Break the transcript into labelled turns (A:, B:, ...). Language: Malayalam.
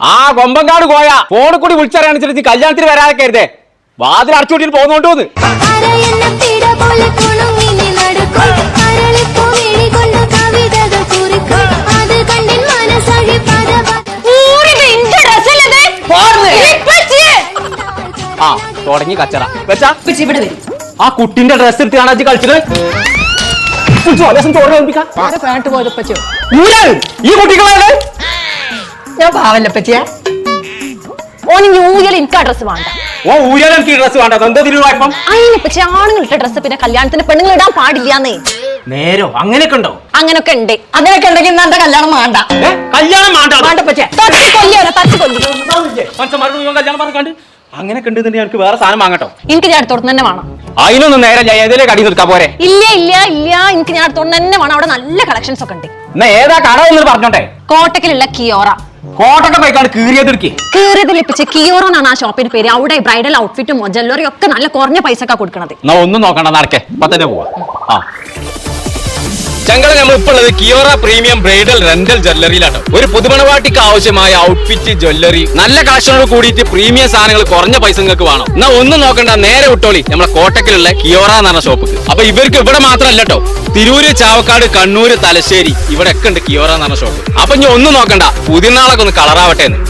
A: ആ കൊമ്പങ്കാട് പോയ ഫോണിൽ കൂടി വിളിച്ചറിയാനുസരിച്ച് കല്യാണത്തിന് വരാതെ കരുതേ വാതിൽ അടച്ചുകൂട്ടിട്ട് പോകുന്നോണ്ടോന്ന്. ആ തുടങ്ങി കച്ചറ. വെച്ചാ? ആ കുട്ടിന്റെ ഡ്രസ് എടുത്ത് കാണാൻ കളിച്ചത്. ഈ കുട്ടികളാണ്?
B: ഞാൻ പാവല്ല ഇപ്പച്ചിയെ
C: ഓന് ന്യൂഇയർ എനിക്ക് ആ ഡ്രസ് വേണ്ട.
A: ഓ ഊരാൻ എനിക്ക് ഡ്രസ് വേണ്ട. എന്താ തിരിഞ്ഞു കുഴപ്പം
C: അതിന് പക്ഷെ ആണുങ്ങളിട്ട ഡ്രസ് പിന്നെ കല്യാണത്തിന് പെണ്ണുങ്ങൾ ഇടാൻ പാടില്ലാന്നേ.
A: നേരോ? അങ്ങനെയൊക്കെ ഉണ്ടോ?
C: അങ്ങനൊക്കെ ഉണ്ട്.
B: അങ്ങനെയൊക്കെ ഉണ്ടെങ്കിൽ ഇന്ന് എന്റെ കല്യാണം വേണ്ട.
A: ഏ, കല്യാണം വേണ്ട
B: വേണ്ട ഇപ്പച്ചിയെ
C: തട്ടി കൊല്ലിയോനെ തട്ടി കൊല്ലി
A: മനുഷ്യന്മാരോട് മുഴുവൻ കല്യാണം പറഞ്ഞാണ്ട് അങ്ങനെയൊക്കെ ഉണ്ടെന്നുണ്ടെങ്കിൽ എനിക്ക് വേറെ സാധനം വാങ്ങട്ടോ.
C: എനിക്ക് ഞാൻ അടുത്തോട്ട് തന്നെ വേണം.
A: അതിനൊന്നും നേരെ ഞാൻ ഏതിലെ കടി നിൽക്കാൻ പോരെ?
C: ഇല്ല ഇല്ല ഇല്ല. എനിക്ക് ഞാൻ തന്നെ വേണം. അവിടെ നല്ല കളക്ഷൻസ് ഒക്കെ ഉണ്ട്.
A: എന്നാ ഏതാ കട എന്ന് പറഞ്ഞോട്ടെ?
C: കോട്ടക്കിലുള്ള കിയോറ.
A: കോട്ടൊക്കെ പോയിക്കാണ് കീറിയത് എടുക്കേ
C: കീറിയതിൽ ഇപ്പിച്ച് കിയോറ എന്നാണ് ആ ഷോപ്പിന്റെ പേര്. അവിടെ ബ്രൈഡൽ ഔട്ട്ഫിറ്റും ജ്വല്ലറി ഒക്കെ നല്ല കുറഞ്ഞ പൈസക്കാ കൊടുക്കണത്.
A: എന്നാ ഒന്നും നോക്കണ്ട നടക്കേ. പത്തന്നെ പോവാ. ആ. ചങ്കള നമ്മൾ ഇപ്പോൾ ഉള്ളത് കിയോറ പ്രീമിയം ബ്രൈഡൽ റെന്റൽ ജ്വല്ലറിയിലാണ് ഒരു പുതുമണവാട്ടിക്ക് ആവശ്യമായ ഔട്ട്ഫിറ്റ് ജ്വല്ലറി നല്ല കളക്ഷനോട് കൂടിയിട്ട് പ്രീമിയം സാധനങ്ങൾ കുറഞ്ഞ പൈസ നിങ്ങൾക്ക് വേണം. എന്നാ ഒന്നും നോക്കണ്ട നേരെ വിട്ടോളി. നമ്മളെ കോട്ടക്കിലുള്ള കിയോറ എന്ന് പറഞ്ഞ ഷോപ്പ് അപ്പൊ ഇവർക്ക് ഇവിടെ മാത്രമല്ല കേട്ടോ തിരൂര് ചാവക്കാട് കണ്ണൂര് തലശ്ശേരി ഇവിടെ ഒക്കെ ഉണ്ട് കിയോറ എന്ന് പറഞ്ഞ ഷോപ്പ് അപ്പൊ ഇനി ഒന്നും നോക്കണ്ട. പുതിയ നാളൊക്കെ ഒന്ന് കളറാവട്ടെ എന്ന്.